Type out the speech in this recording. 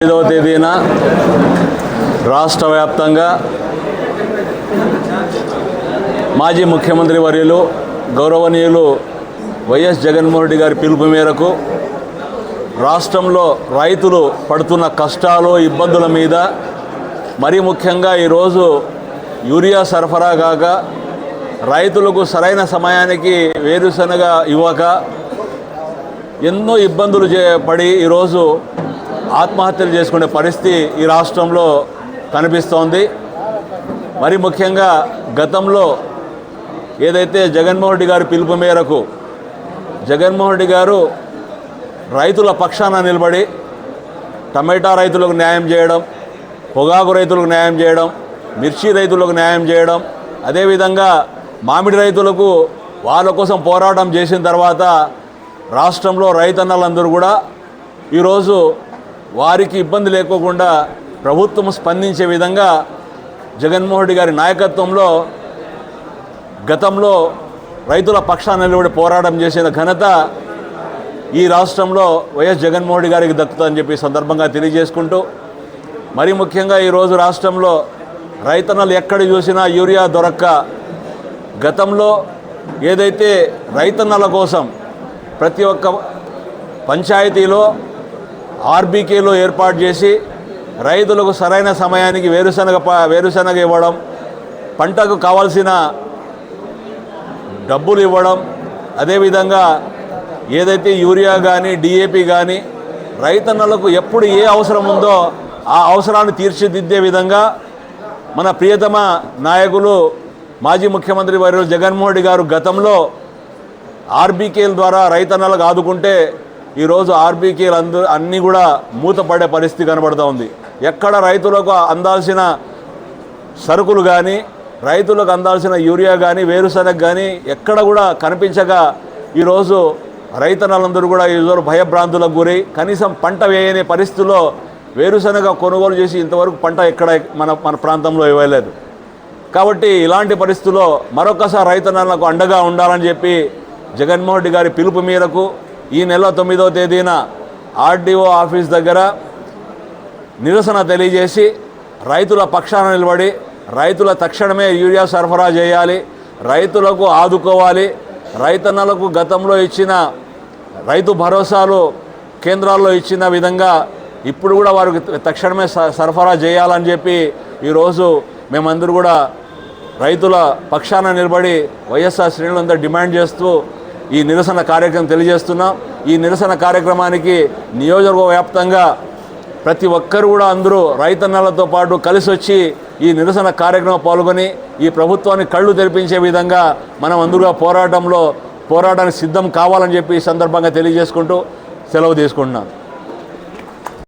ఐదవ తేదీన రాష్ట్ర వ్యాప్తంగా మాజీ ముఖ్యమంత్రి వర్యులు గౌరవనీయులు వైఎస్ జగన్మోహన్ రెడ్డి గారి పిలుపు మేరకు రాష్ట్రంలో రైతులు పడుతున్న కష్టాలు ఇబ్బందుల మీద మరీ ముఖ్యంగా ఈరోజు యూరియా సరఫరా కాక రైతులకు సరైన సమయానికి వేరుశనగ ఇవ్వక ఎన్నో ఇబ్బందులు చే పడి ఈరోజు ఆత్మహత్యలు చేసుకునే పరిస్థితి ఈ రాష్ట్రంలో కనిపిస్తోంది. మరి ముఖ్యంగా గతంలో ఏదైతే జగన్మోహన్ రెడ్డి గారి పిలుపు మేరకు జగన్మోహన్ రెడ్డి గారు రైతుల పక్షాన నిలబడి టమాటా రైతులకు న్యాయం చేయడం పొగాకు రైతులకు న్యాయం చేయడం మిర్చి రైతులకు న్యాయం చేయడం అదేవిధంగా మామిడి రైతులకు వాళ్ళ కోసం పోరాటం చేసిన తర్వాత రాష్ట్రంలో రైతన్నలందరూ కూడా ఈరోజు వారికి ఇబ్బంది లేకోకుండా ప్రభుత్వం స్పందించే విధంగా జగన్మోహన్ రెడ్డి గారి నాయకత్వంలో గతంలో రైతుల పక్షాన నిలబడి పోరాటం చేసిన ఘనత ఈ రాష్ట్రంలో వైఎస్ జగన్మోహన్ రెడ్డి గారికి దక్కుతుందని చెప్పి సందర్భంగా తెలియజేసుకుంటూ మరి ముఖ్యంగా ఈరోజు రాష్ట్రంలో రైతన్నలు ఎక్కడ చూసినా యూరియా దొరక్క గతంలో ఏదైతే రైతన్నల కోసం ప్రతి ఒక్క పంచాయతీలో ఆర్బీకేలో ఏర్పాటు చేసి రైతులకు సరైన సమయానికి వేరుశనగ వేరుశనగ ఇవ్వడం పంటకు కావాల్సిన డబ్బులు ఇవ్వడం అదేవిధంగా ఏదైతే యూరియా కానీ డిఏపి కానీ రైతన్నలకు ఎప్పుడు ఏ అవసరం ఉందో ఆ అవసరాన్ని తీర్చిదిద్దే విధంగా మన ప్రియతమ నాయకులు మాజీ ముఖ్యమంత్రి వారు జగన్మోహన్ రెడ్డి గారు గతంలో ఆర్బీకేల ద్వారా రైతన్నలకు ఆదుకుంటే ఈరోజు ఆర్బీకేలు అందు అన్నీ కూడా మూతపడే పరిస్థితి కనబడుతూ ఉంది. ఎక్కడ రైతులకు అందాల్సిన సరుకులు కానీ రైతులకు అందాల్సిన యూరియా కానీ వేరుశనగ కానీ ఎక్కడ కూడా కనిపించగా ఈరోజు రైతన్నలందరూ కూడా ఈరోజు భయభ్రాంతులకు గురి కనీసం పంట వేయని పరిస్థితుల్లో వేరుశనగ కొనుగోలు చేసి ఇంతవరకు పంట ఎక్కడ మన మన ప్రాంతంలో ఇవ్వలేదు. కాబట్టి ఇలాంటి పరిస్థితుల్లో మరొకసారి రైతన్నలకు అండగా ఉండాలని చెప్పి జగన్మోహన్ రెడ్డి గారి పిలుపు మేరకు ఈ నెల తొమ్మిదవ తేదీన ఆర్డీఓ ఆఫీస్ దగ్గర నిరసన తెలియజేసి రైతుల పక్షాన నిలబడి రైతుల తక్షణమే యూరియా సరఫరా చేయాలి రైతులకు ఆదుకోవాలి రైతన్నలకు గతంలో ఇచ్చిన రైతు భరోసాలు కేంద్రాల్లో ఇచ్చిన విధంగా ఇప్పుడు కూడా వారికి తక్షణమే స- సరఫరా చేయాలని చెప్పి ఈరోజు మేమందరూ కూడా రైతుల పక్షాన నిలబడి వైఎస్ఆర్ శ్రేణులంతా డిమాండ్ చేస్తూ ఈ నిరసన కార్యక్రమం తెలియజేస్తున్నాం. ఈ నిరసన కార్యక్రమానికి నియోజకవర్గ వ్యాప్తంగా ప్రతి ఒక్కరు కూడా అందరూ రైతన్నలతో పాటు కలిసి వచ్చి ఈ నిరసన కార్యక్రమం పాల్గొని ఈ ప్రభుత్వాన్ని కళ్ళు తెరిపించే విధంగా మనం అందరూ పోరాటంలో పోరాటానికి సిద్ధం కావాలని చెప్పి ఈ సందర్భంగా తెలియజేసుకుంటూ సెలవు తీసుకుంటున్నాను